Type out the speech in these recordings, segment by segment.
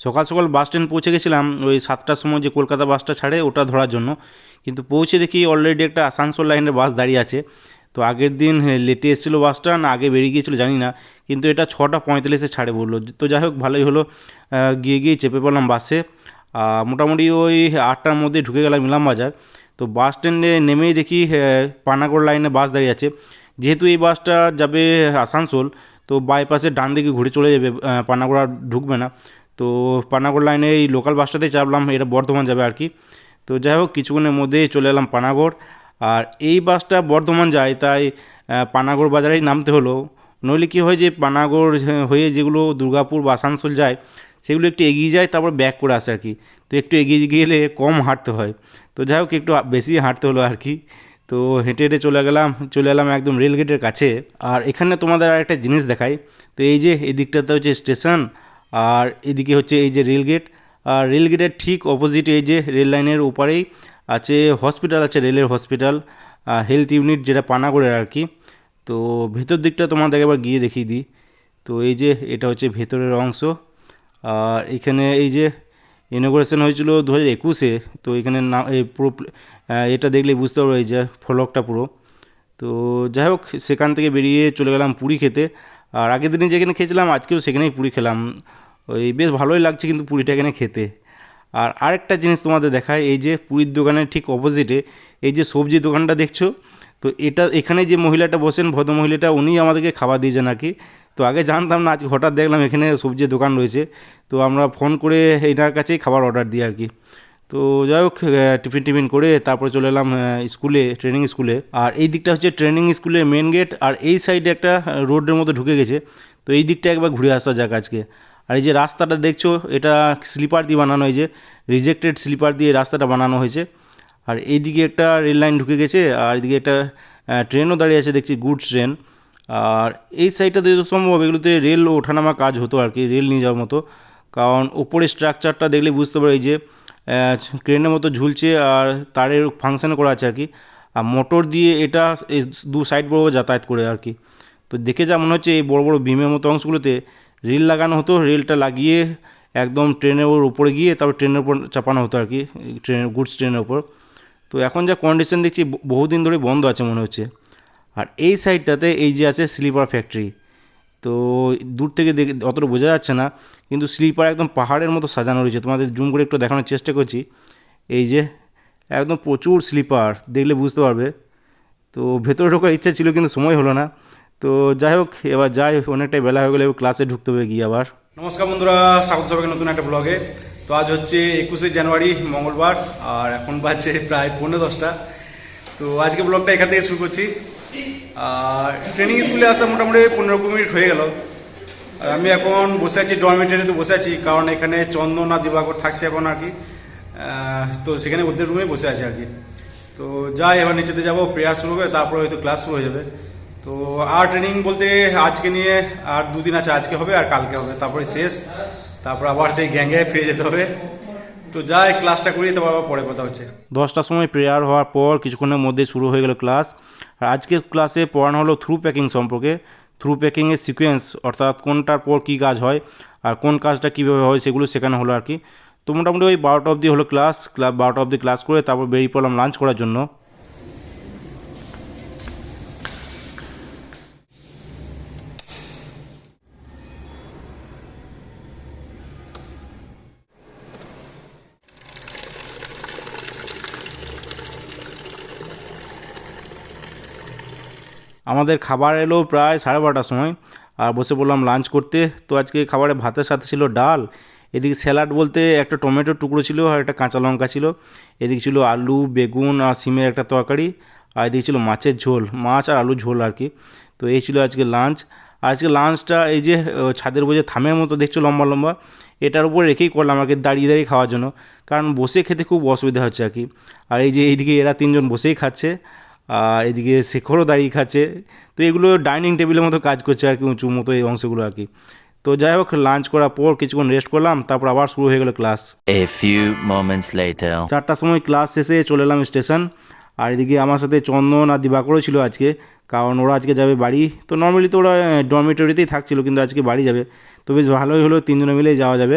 সকাল সকাল bus stand পৌঁছে গেছিলাম ওই সাতটার সময় যে কলকাতা বাসটা ছাড়ে ওটা ধরার জন্য। কিন্তু পৌঁছে দেখি অলরেডি একটা আসানসোল লাইনের বাস দাঁড়িয়ে আছে। তো আগের দিন লেটে এসেছিল বাসটা না আগে বেরিয়ে গিয়েছিল জানি না। কিন্তু এটা ছটা পঁয়তাল্লিশে ছাড়ে বলল। তো যাই হোক ভালোই হলো। গিয়ে গিয়ে চেপে পড়লাম বাসে মোটামুটি ওই আটটার মধ্যে ঢুকে গেলাম ইলাম বাজার তো বাস স্ট্যান্ডে নেমেই দেখি আহ, পানাগড় লাইনে বাস দাঁড়িয়ে আছে। যেহেতু এই বাসটা যাবে আসানসোল তো বাইপাসে ডান দিকে ঘুরে চলে যাবে পানাগড় আর ঢুকবে না। তো পানাগড় লাইনে এই লোকাল বাসটাতেই চাপলাম, এটা বর্ধমান যাবে আর কি। তো যাই হোক, কিছুক্ষণের মধ্যেই চলে এলাম পানাগড়। আর এই বাসটা বর্ধমান যায়, তাই পানাগড় বাজারেই নামতে হলো। নইলে কী হয় যে, পানাগড় হয়ে যেগুলো দুর্গাপুর বা আসানসোল যায়, সেগুলো একটু এগিয়ে যায়, তারপর ব্যাক করে আসে আর কি। তো একটু এগিয়ে গেলে কম হাঁটতে হয়। তো যাই হোক, একটু বেশি হাঁটতে হলো আর কি। তো হেঁটে হেঁটে চলে গেলাম, চলে এলাম একদম রেল গেটের কাছে। আর এখানে তোমাদের আর একটা জিনিস দেখাই। তো এই যে এই দিকটাতে হচ্ছে স্টেশন আর এদিকে হচ্ছে এই যে রেল গেট আর রেল গেটের ঠিক অপোজিট এই যে রেল লাইনের ওপারেই আছে হসপিটাল আছে রেলের হসপিটাল হেলথ ইউনিট যেটা পানাগড়ের আর কি। তো ভেতর দিকটা তোমাদের একবার গিয়ে দেখিয়ে দিই। তো এই যে এটা হচ্ছে ভেতরের অংশ। আর এখানে এই যে ইনোগ্রেশন হয়েছিল দু হাজার একুশে, তো এখানে না এই পুরো এটা দেখলে বুঝতে পারব এই যে ফলকটা পুরো। তো যাই হোক, সেখান থেকে বেরিয়ে চলে গেলাম পুরী খেতে। আর আগের দিনে যেখানে খেয়েছিলাম, আজকেও সেখানেই পুরী খেলাম। ওই বেশ ভালোই লাগছে কিন্তু পুরীটা এখানে খেতে। আর আরেকটা জিনিস তোমাদের দেখায়, এই যে পুরীর দোকানের ঠিক অপোজিটে এই যে সবজি দোকানটা দেখছ? তো এটা, এখানে যে মহিলাটা বসেন, ভদ্র মহিলাটা, উনি আমাদেরকে খাবার দিয়েছেন আর কি তো আগে জানতাম না, আজকে হঠাৎ দেখলাম এখানে সবজির দোকান রয়েছে। তো আমরা ফোন করে এনার কাছেই খাবার অর্ডার দিই আর কি। তো যাই হোক টিফিন টিফিন করে তারপরে চলে এলাম স্কুলে ট্রেনিং স্কুলে। আর এই দিকটা হচ্ছে ট্রেনিং স্কুলের মেন গেট আর এই সাইডে একটা রোডের মধ্যে ঢুকে গেছে। তো এই দিকটা একবার ঘুরে আসা যাক আজকে। আর এই যে রাস্তাটা দেখছ, এটা স্লিপার দিয়ে বানানো হয়েছে রিজেক্টেড স্লিপার দিয়ে রাস্তাটা বানানো হয়েছে। আর এইদিকে একটা রেল লাইন ঢুকে গেছে, আর এদিকে একটা ট্রেনও দাঁড়িয়ে আছে, দেখছি গুডস ট্রেন আর এই সাইডটাতে যত সম্ভব, এগুলোতে রেল ওঠানামা কাজ হতো আর কি রেল নিয়ে যাওয়ার মতো। কারণ ওপরে স্ট্রাকচারটা দেখলে বুঝতে পারি যে ক্রেনের মতো ঝুলছে আর তারের ফাংশন করা আছে আর কি। আর মোটর দিয়ে এটা দু সাইড বরাবর যাতায়াত করে আর কি। তো দেখে যা মনে হচ্ছে এই বড় বড় বিমের মতো অংশগুলোতে রেল লাগানো হতো, রেলটা লাগিয়ে একদম ট্রেনের ওর উপরে গিয়ে তারপর ট্রেনের উপর চাপানো হতো আর কি ট্রেনের গুডস ট্রেনের উপর। তো এখন যা কন্ডিশন দেখছি বহুদিন ধরে বন্ধ আছে মনে হচ্ছে। আর এই সাইডটাতে এই যে আছে স্লিপার ফ্যাক্টরি তো দূর থেকে দেখে, অতটা বোঝা যাচ্ছে না, কিন্তু স্লিপার একদম পাহাড়ের মতো সাজানো রয়েছে। তোমাদের জুম করে একটু দেখানোর চেষ্টা করছি। এই যে একদম প্রচুর স্লিপার দেখলে বুঝতে পারবে। তো ভেতরে ঢোকার ইচ্ছা ছিল, কিন্তু সময় হলো না। তো যাই হোক, এবার যাই, অনেকটাই বেলা হয়ে গেলে ক্লাসে ঢুকতে হবে গিয়ে আবার। নমস্কার বন্ধুরা, স্বাগত সবাইকে নতুন একটা ব্লগে তো আজ হচ্ছে একুশে জানুয়ারি, মঙ্গলবার, আর এখন বাজছে প্রায় পৌনে দশটা। তো আজকে ব্লগটা এখান থেকে শুরু করছি। আর ট্রেনিং স্কুলে আসা মোটামুটি পনেরো কুড়ি মিনিট হয়ে গেল। আর আমি এখন বসে আছি ডরমিটারিতে বসে আছি, কারণ এখানে চন্দন আর দিবাকর থাকছে এখন আর কি। তো সেখানে ওদের রুমে বসে আছে আর কি। তো যাই, এবার নিচেতে যাব প্রেয়ার শুরু হবে তারপরে হয়তো ক্লাস শুরু হয়ে যাবে। তো আর ট্রেনিং বলতে আজকে নিয়ে আর দুদিন আছে, আজকে হবে আর কালকে হবে। তারপরে শেষ। তারপর আবার সেই গ্যাঙ্গে ফিরে যেতে হবে। তো যাই ক্লাসটা করি তারপর আবার পরে কথা হচ্ছে। দশটার সময় প্রেয়ার হওয়ার পর কিছুক্ষণের মধ্যে শুরু হয়ে গেল ক্লাস আর আজকের ক্লাসে পড়ানো হলো থ্রু প্যাকিং সম্পর্কে। থ্রু প্যাকিংয়ের সিকোয়েন্স অর্থাৎ কোনটার পর কী কাজ হয় আর কোন কাজটা কীভাবে হয় সেগুলো শেখানো হলো আর কি। তো মোটামুটি ওই বারোটা অবধি হলো ক্লাস ক্লাস বারোটা অবধি ক্লাস করে তারপর বেরিয়ে পড়লাম লাঞ্চ করার জন্য। আমাদের খাবার এলো প্রায় সাড়ে বারোটার সময়। আর বসে পড়লাম লাঞ্চ করতে। তো আজকে খাবারে ভাতের সাথে ছিল ডাল। এদিকে স্যালাড বলতে একটা টমেটোর টুকরো ছিল আর একটা কাঁচা লঙ্কা ছিল। এদিকে ছিল আলু, বেগুন আর সিমের একটা তরকারি। আর এদিকে ছিল মাছের ঝোল, মাছ আর আলু ঝোল আর কি। তো এই ছিল আজকে লাঞ্চ আজকে লাঞ্চটা এই যে ছাদের বোঝে থামের মতো দেখছ লম্বা লম্বা, এটার উপর রেখেই করলাম আর কি দাঁড়িয়ে দাঁড়িয়ে খাওয়ার জন্য। কারণ বসে খেতে খুব অসুবিধা হচ্ছে আর কি। আর এই যে এইদিকে এরা তিনজন বসেই খাচ্ছে। আর এদিকে শেখরও দাঁড়িয়ে খাচ্ছে। তো এগুলো ডাইনিং টেবিলের মতো কাজ করছে আর কি উঁচু মতো এই অংশগুলো আর কি। তো যাই হোক লাঞ্চ করার পর কিছুক্ষণ রেস্ট করলাম তারপর আবার শুরু হয়ে গেলো ক্লাস later. চারটার সময় ক্লাস শেষে চলে এলাম স্টেশন আর এদিকে আমার সাথে চন্দন আর দিবাকরও ছিল আজকে কারণ ওরা আজকে যাবে বাড়ি। তো নর্মালি তো ওরা ডরমিটরিতেই থাকছিল কিন্তু আজকে বাড়ি যাবে। তো বেশ ভালোই হলো তিনজনে মিলেই যাওয়া যাবে।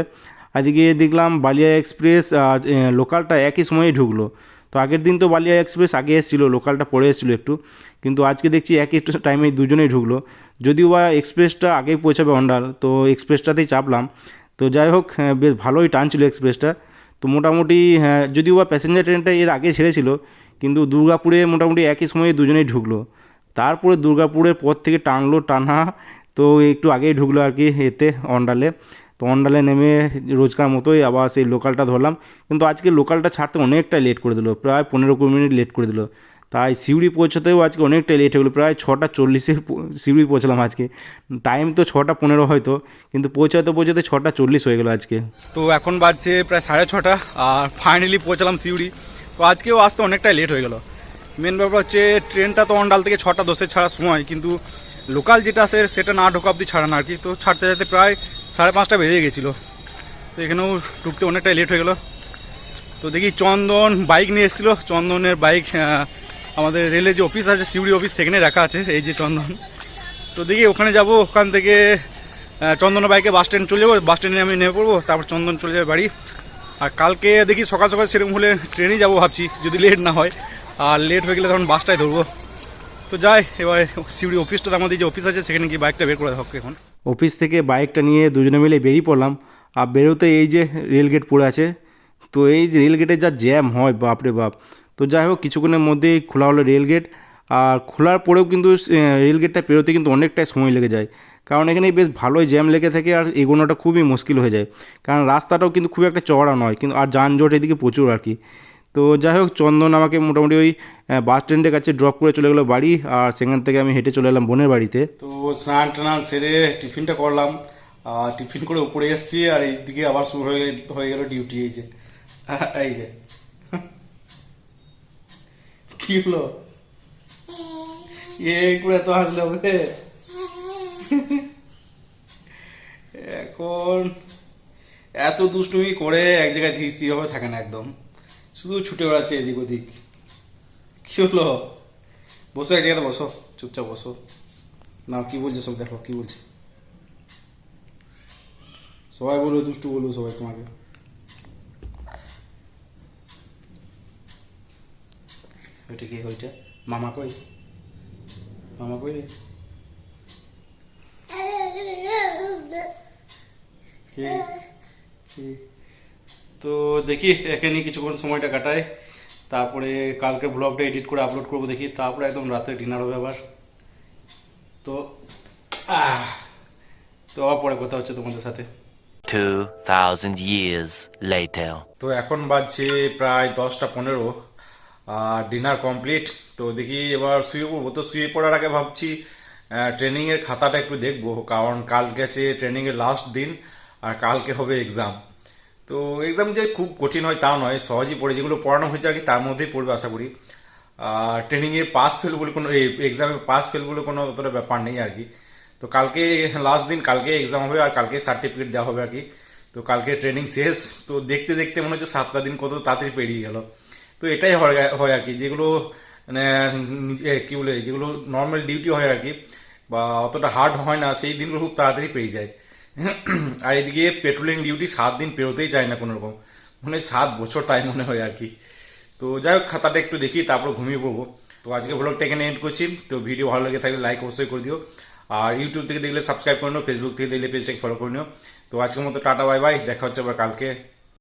আজকে দেখলাম বালিয়া এক্সপ্রেস আর লোকালটা একই সময়ে ঢুকলো। তো আগের দিন তো বালিয়া এক্সপ্রেস আগে এসেছিল লোকালটা পরে এসেছিল একটু। কিন্তু আজকে দেখছি একই টাইমে দুজনেই ঢুকলো। যদিও বা এক্সপ্রেসটা আগেই পৌঁছাবে অন্ডাল তো এক্সপ্রেসটাতেই চাপলাম। তো যাই হোক হ্যাঁ, বেশ ভালোই টানছিল এক্সপ্রেসটা। তো মোটামুটি হ্যাঁ যদিও বা প্যাসেঞ্জার ট্রেনটা এর আগে ছেড়েছিল কিন্তু দুর্গাপুরে মোটামুটি একই সময়ে দুজনেই ঢুকলো। তারপরে দুর্গাপুরের পর থেকে টানলো টানা তো একটু আগেই ঢুকলো আর কি এতে অন্ডালে। তো অন্ডালে নেমে রোজকার মতোই আবার সেই লোকালটা ধরলাম। কিন্তু আজকে লোকালটা ছাড়তে অনেকটা লেট করে দিল, প্রায় পনেরো কুড়ি মিনিট লেট করে দিল। তাই সিউড়ি পৌঁছাতেও আজকে অনেকটা লেট হয়ে গেলো, প্রায় ছটা চল্লিশে সিউড়ি পৌঁছলাম আজকে। টাইম তো ছটা পনেরো হয়তো, কিন্তু পৌঁছাতে পৌঁছাতে ছটা চল্লিশ হয়ে গেলো আজকে। তো এখন বাজছে প্রায় সাড়ে ছটা, আর ফাইনালি পৌঁছালাম সিউড়ি। তো আজকেও আসতে অনেকটাই লেট হয়ে গেলো। মেন ব্যাপার হচ্ছে ট্রেনটা তো অন্ডাল থেকে ছটা দশে ছাড়ার সময়, কিন্তু লোকাল যেটা আছে সেটা না ঢোকা অব্দি ছাড়া না আর কি। তো ছাড়তে ছাড়তে প্রায় সাড়ে পাঁচটা বেজে গেছিল। তো এখানেও ঢুকতে অনেকটাই লেট হয়ে গেলো। তো দেখি চন্দন বাইক নিয়ে এসেছিল। চন্দনের বাইক আমাদের রেলের যে অফিস আছে সিউড়ি অফিস সেখানে রাখা আছে এই যে চন্দন। তো দেখি ওখানে যাব ওখান থেকে আহ, চন্দনের বাইকে বাস স্ট্যান্ড চলে যাব। বাস স্ট্যান্ডে আমি নেমে পড়ব তারপর চন্দন চলে যাবে বাড়ি। আর কালকে দেখি সকাল সকাল সেরকম হলে ট্রেনেই যাব ভাবছি যদি লেট না হয়। আর লেট হয়ে গেলে তখন বাসটাই ধরবো। তো যাই এবার সিউড়ি অফিসটা আমাদের যে অফিস আছে সেখানে গিয়ে বাইকটা বের করে হোক এখন। অফিস থেকে বাইকটা নিয়ে দুজনে মিলে বেরিয়ে পড়লাম। আর বেরোতে এই যে রেলগেট পড়ে আছে তো এই যে রেলগেটে যা জ্যাম হয় বাপরে বাপ। তো যাই হোক কিছুক্ষণের মধ্যেই খোলা হলো রেলগেট আর খোলার পরেও কিন্তু এ, রেলগেটটা পেরোতে কিন্তু অনেকটাই সময় লেগে যায়। কারণ এখানে বেশ ভালোই জ্যাম লেগে থাকে আর এগোনোটা খুবই মুশকিল হয়ে যায়। কারণ রাস্তাটাও কিন্তু খুব একটা চওড়া নয় কিন্তু আর যানজট এদিকে প্রচুর আর কি। তো যাই হোক, চন্দন আমাকে মোটামুটি ওই বাস স্ট্যান্ডের কাছে ড্রপ করে চলে গেলো বাড়ি, আর সেখান থেকে আমি হেঁটে চলে এলাম বোনের বাড়িতে। তো স্নান টান সেরে টিফিনটা করলাম টিফিন করে উপরে এসেছি, আর এইদিকে আবার শুরু হয়ে হয়ে গেল ডিউটি এই যে। এই যে। কি হলো? এ করে তো হাসলে হবে এখন এত দুষ্টুমি করে এক জায়গায় ধীর স্থিরভাবে থাকে না একদম। শুধু ছুটে বেড়াচ্ছে এদিক ওদিক। কি হলো? বসো এক জায়গাতে, বসো। চুপচাপ বসো। না, কি বলছে সব দেখো, কি বলছে। সবাই বলবে দুষ্টু বলব সবাই তোমাকে। ওইটা কি ওইটা মামা কই? মামা কই? কি? তো দেখি এখানে কিছুক্ষণ সময়টা কাটাই। তারপরে কালকে ব্লগটা এডিট করে আপলোড করব দেখি। তারপরে একদম রাতে ডিনার হবে আবার। তো তো আবার পরে কথা হচ্ছে তোমাদের সাথে। 2,000 years later. তো এখন বাজছে প্রায় দশটা পনেরো আর ডিনার কমপ্লিট তো দেখি এবার শুয়ে পড়ব। তো শুয়ে পড়ার আগে ভাবছি ট্রেনিংয়ের খাতাটা একটু দেখব। কারণ কালকে আছে ট্রেনিংয়ের লাস্ট দিন আর কালকে হবে এক্সাম তো এক্সাম যে খুব কঠিন হয় তা নয়, সহজেই পড়ে। যেগুলো পড়ানো হয়েছে কি তার মধ্যেই পড়বে, আশা করি। ট্রেনিংয়ে পাস ফেল বলে কোনো এক্সামে পাস ফেল বলে কোনো অতটা ব্যাপার নেই আর কি। তো কালকে লাস্ট দিন, কালকে এক্সাম হবে আর কালকে সার্টিফিকেট দেওয়া হবে আর কি। তো কালকে ট্রেনিং শেষ। তো দেখতে দেখতে মনে হচ্ছে সাতটা দিন কত তাড়াতাড়ি পেরিয়ে গেল। তো এটাই হয় আর কি। যেগুলো মানে কি বলে, যেগুলো নর্মাল ডিউটি হয় আর কি, বা অতটা হার্ড হয় না, সেই দিনগুলো খুব তাড়াতাড়ি পেরিয়ে যায়। আর এদিকে পেট্রোলিং ডিউটি সাত দিন পেরোতেই চায় না কোনোরকম। মনে হয় সাত বছর তাই মনে হয় আর কি। তো যাই হোক, খাতাটা একটু দেখি, তারপর ঘুমিয়ে পড়ব। তো আজকে ব্লগটা এখানে এন্ড করছি। তো ভিডিও ভালো লাগে থাকলে লাইক অবশ্যই করে দিও। আর ইউটিউব থেকে দেখলে সাবস্ক্রাইব করে নিও ফেসবুক থেকে দেখলে পেজটাকে ফলো করে নিও। তো আজকের মতো টাটা বাই বাই দেখা হচ্ছে আবার কালকে।